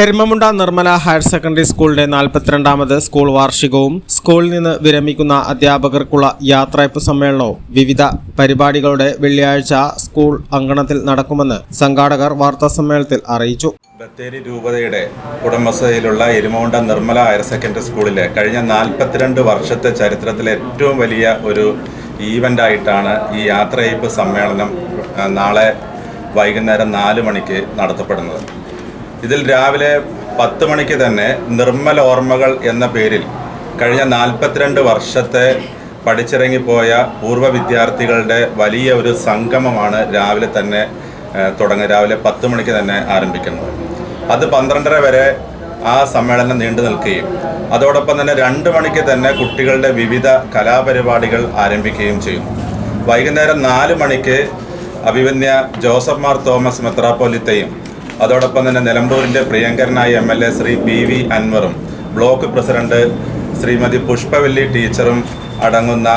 Erumamunda Nirmala higher secondary സ്കൂളിന്റെ നാൽപ്പത്തിരണ്ടാമത് school വാർഷികവും സ്കൂളിൽ നിന്ന് വിരമിക്കുന്ന അധ്യാപകർക്കുള്ള യാത്രയപ്പ് സമ്മേളനവും വിവിധ പരിപാടികളുടെ വെള്ളിയാഴ്ച സ്കൂൾ അങ്കണത്തിൽ നടക്കുമെന്ന് സംഘാടകർ വാർത്താസമ്മേളനത്തിൽ അറിയിച്ചു. ബത്തേരി രൂപതയുടെ ഉടമസ്ഥതയിലുള്ള എരുമമുണ്ട നിർമ്മല ഹയർ സെക്കൻഡറി സ്കൂളിലെ കഴിഞ്ഞ നാൽപ്പത്തിരണ്ട് വർഷത്തെ ചരിത്രത്തിലെ ഏറ്റവും വലിയ ഒരു ഈവന്റ് ആയിട്ടാണ് ഈ യാത്രയപ്പ് സമ്മേളനം നാളെ വൈകുന്നേരം നാല് മണിക്ക് നടത്തപ്പെടുന്നത്. ഇതിൽ രാവിലെ പത്ത് മണിക്ക് തന്നെ നിർമ്മല ഓർമ്മകൾ എന്ന പേരിൽ കഴിഞ്ഞ നാൽപ്പത്തിരണ്ട് വർഷത്തെ പഠിച്ചിറങ്ങിപ്പോയ പൂർവ വിദ്യാർത്ഥികളുടെ വലിയ ഒരു സംഗമമാണ് രാവിലെ തന്നെ തുടങ്ങുക രാവിലെ പത്ത് മണിക്ക് തന്നെ ആരംഭിക്കുന്നത്. അത് പന്ത്രണ്ടര വരെ ആ സമ്മേളനം നീണ്ടു നിൽക്കുകയും അതോടൊപ്പം തന്നെ രണ്ട് മണിക്ക് തന്നെ കുട്ടികളുടെ വിവിധ കലാപരിപാടികൾ ആരംഭിക്കുകയും ചെയ്യും വൈകുന്നേരം നാല് മണിക്ക് അഭിവന്യ ജോസഫ് മാർ തോമസ് മെത്രാപ്പോലിത്തയും അതോടൊപ്പം തന്നെ നിലമ്പൂരിന്റെ പ്രിയങ്കരനായ M L A Shri P V അൻവറും block president Shrimati Pushpavalli ടീച്ചറും അടങ്ങുന്ന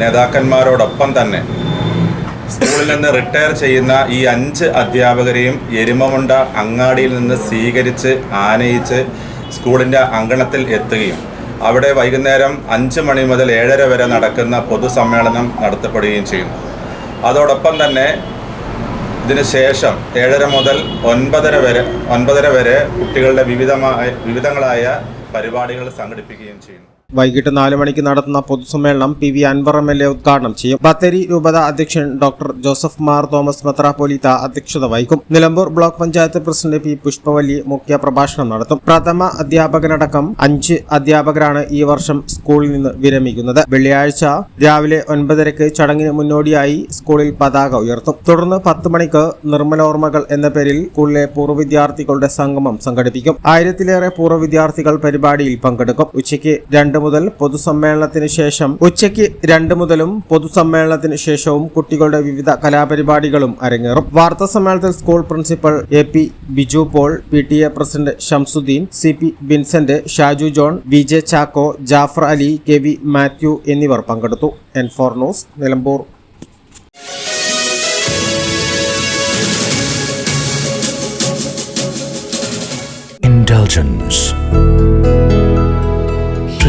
നേതാക്കന്മാരോടൊപ്പം തന്നെ സ്കൂളിൽ നിന്ന് റിട്ടയർ ചെയ്യുന്ന ഈ അഞ്ച് അധ്യാപകരെയും എരുമമുണ്ട അങ്ങാടിയിൽ നിന്ന് സ്വീകരിച്ച് ആനയിച്ച് സ്കൂളിന്റെ അങ്കണത്തിൽ എത്തുകയും അവിടെ വൈകുന്നേരം അഞ്ച് മണി മുതൽ ഏഴര വരെ നടക്കുന്ന പൊതുസമ്മേളനം നടത്തപ്പെടുകയും ചെയ്യുന്നു. അതോടൊപ്പം തന്നെ ഇതിന് ശേഷം ഏഴര മുതൽ ഒൻപതര വരെ ഒൻപതര വരെ കുട്ടികളുടെ വിവിധമായ വിവിധങ്ങളായ പരിപാടികൾ സംഘടിപ്പിക്കുകയും ചെയ്യുന്നു. വൈകിട്ട് നാല് മണിക്ക് നടത്തുന്ന പൊതുസമ്മേളനം P V Anvar M L A ഉദ്ഘാടനം ചെയ്യും. ബത്തേരി രൂപത അധ്യക്ഷൻ ഡോക്ടർ ജോസഫ് മാർ തോമസ് മെത്രാപ്പോലീത്ത അധ്യക്ഷത വഹിക്കും. Nilambur block panchayat president P Pushpavalli മുഖ്യ പ്രഭാഷണം നടത്തും. പ്രഥമ അധ്യാപകനടക്കം അഞ്ച് അധ്യാപകരാണ് ഈ വർഷം സ്കൂളിൽ നിന്ന് വിരമിക്കുന്നത്. വെള്ളിയാഴ്ച രാവിലെ ഒൻപതരയ്ക്ക് ചടങ്ങിന് മുന്നോടിയായി സ്കൂളിൽ പതാക ഉയർത്തും. തുടർന്ന് പത്ത് മണിക്ക് നിർമ്മലോർമ്മകൾ എന്ന പേരിൽ സ്കൂളിലെ പൂർവ വിദ്യാർത്ഥികളുടെ സംഗമം സംഘടിപ്പിക്കും. ആയിരത്തിലേറെ പൂർവ വിദ്യാർത്ഥികൾ പരിപാടിയിൽ പങ്കെടുക്കും. ഉച്ചയ്ക്ക് രണ്ട് മുതൽ പൊതുസമ്മേളനത്തിന് ശേഷം ഉച്ചയ്ക്ക് രണ്ട് മുതലും പൊതുസമ്മേളനത്തിന് ശേഷവും കുട്ടികളുടെ വിവിധ കലാപരിപാടികളും അരങ്ങേറും. വാർത്താ സമ്മേളനത്തിൽ school principal A P Biju Paul P T A president Shamsuddin C P Vincent Shaju John V J Chacko Jaffer Ali K V Mathew എന്നിവർ പങ്കെടുത്തു. N four news Nilambur. Indulgence.